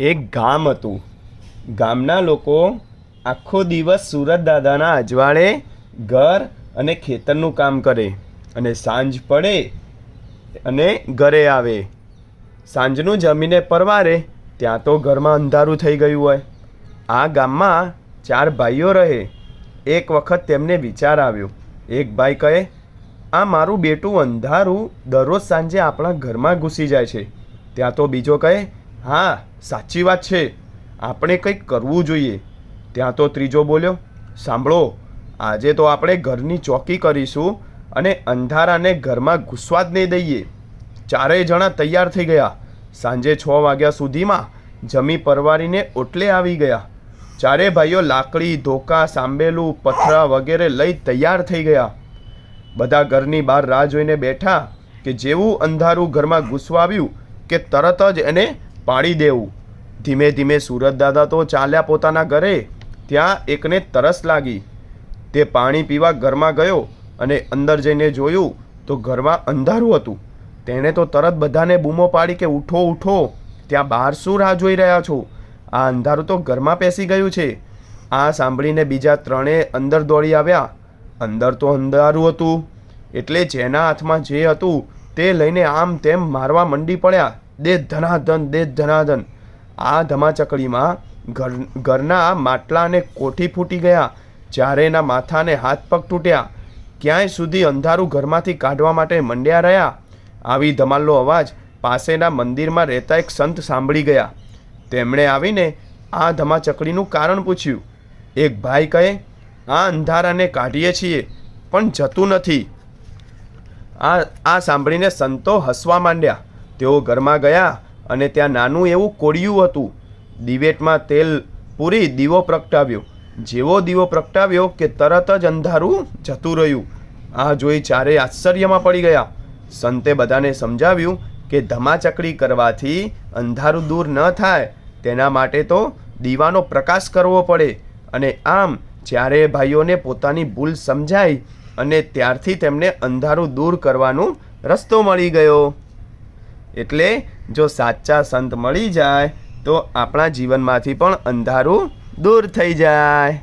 એક ગામ હતું. ગામના લોકો આખો દિવસ સુરત દાદાના અજવાળે ઘર અને ખેતરનું કામ કરે અને સાંજ પડે અને ઘરે આવે. સાંજનું જમીને પરવારે ત્યાં તો ઘરમાં અંધારું થઈ ગયું હોય. આ ગામમાં ચાર ભાઈઓ રહે. એક વખત તેમને વિચાર આવ્યો. એક ભાઈ કહે, આ મારું બેટું અંધારું દરરોજ સાંજે આપણા ઘરમાં ઘૂસી જાય છે. ત્યાં તો બીજો કહે હા, સાચી વાત છે. આપણે કંઈક કરવું જોઈએ. ત્યાં તો ત્રીજો બોલ્યો, સાંભળો, આજે તો આપણે ઘરની ચોકી કરીશું અને અંધારાને ઘરમાં ઘૂસવા જ નહીં દઈએ. ચારેય જણા તૈયાર થઈ ગયા. સાંજે છ વાગ્યા સુધીમાં જમી પરવારીને ઓટલે આવી ગયા. ચારે ભાઈઓ લાકડી, ધોકા, સાંબેલું, પથરા વગેરે લઈ તૈયાર થઈ ગયા. બધા ઘરની બહાર રાહ જોઈને બેઠા કે જેવું અંધારું ઘરમાં ઘૂસવા આવ્યું કે તરત જ એને પાડી દેવું. ધીમે ધીમે સુરત દાદા તો ચાલ્યા પોતાના ઘરે, ત્યાં એકને તરસ લાગી. તે પાણી પીવા ઘરમાં ગયો અને અંદર જઈને જોયું તો ઘરમાં અંધારું હતું. તેણે તો તરત બધાને બૂમો પાડી કે, ઉઠો ઉઠો, ત્યાં બહાર શું રાહ જોઈ રહ્યા છો? આ અંધારું તો ઘરમાં પેસી ગયું છે. આ સાંભળીને બીજા ત્રણેય અંદર દોડી આવ્યા. અંદર તો અંધારું હતું. એટલે જેના હાથમાં જે હતું તે લઈને આમ તેમ મારવા મંડી પડ્યા. દે ધનાધન દે ધનાધન. આ ધમાચકડીમાં ઘર, ઘરના માટલા અને કોઠી ફૂટી ગયા, જ્યારે એના માથાને હાથ પગ તૂટ્યા. ક્યાંય સુધી અંધારું ઘરમાંથી કાઢવા માટે મંડ્યા રહ્યા? આવી ધમાલનો અવાજ પાસેના મંદિરમાં રહેતા એક સંત સાંભળી ગયા. તેમણે આવીને આ ધમાચકડીનું કારણ પૂછ્યું. એક ભાઈ કહે, આ અંધારાને કાઢીએ છીએ, પણ જતું નથી. આ આ સાંભળીને સંતો હસવા માંડ્યા. તેઓ ઘરમાં ગયા અને ત્યાં નાનું એવું કોડિયું હતું. દિવેટમાં તેલ પૂરી દીવો પ્રગટાવ્યો. જેવો દીવો પ્રગટાવ્યો કે તરત જ અંધારું જતું રહ્યું. આ જોઈ ચારેય આશ્ચર્યમાં પડી ગયા. સંતે બધાને સમજાવ્યું કે ધમાચકડી કરવાથી અંધારું દૂર ન થાય. તેના માટે તો દીવાનો પ્રકાશ કરવો પડે. અને આમ જ્યારે ભાઈઓને પોતાની ભૂલ સમજાઈ અને ત્યારથી તેમને અંધારું દૂર કરવાનો રસ્તો મળી ગયો. એટલે જો સાચા સંત મળી જાય તો આપણા જીવનમાંથી પણ અંધારું દૂર થઈ જાય.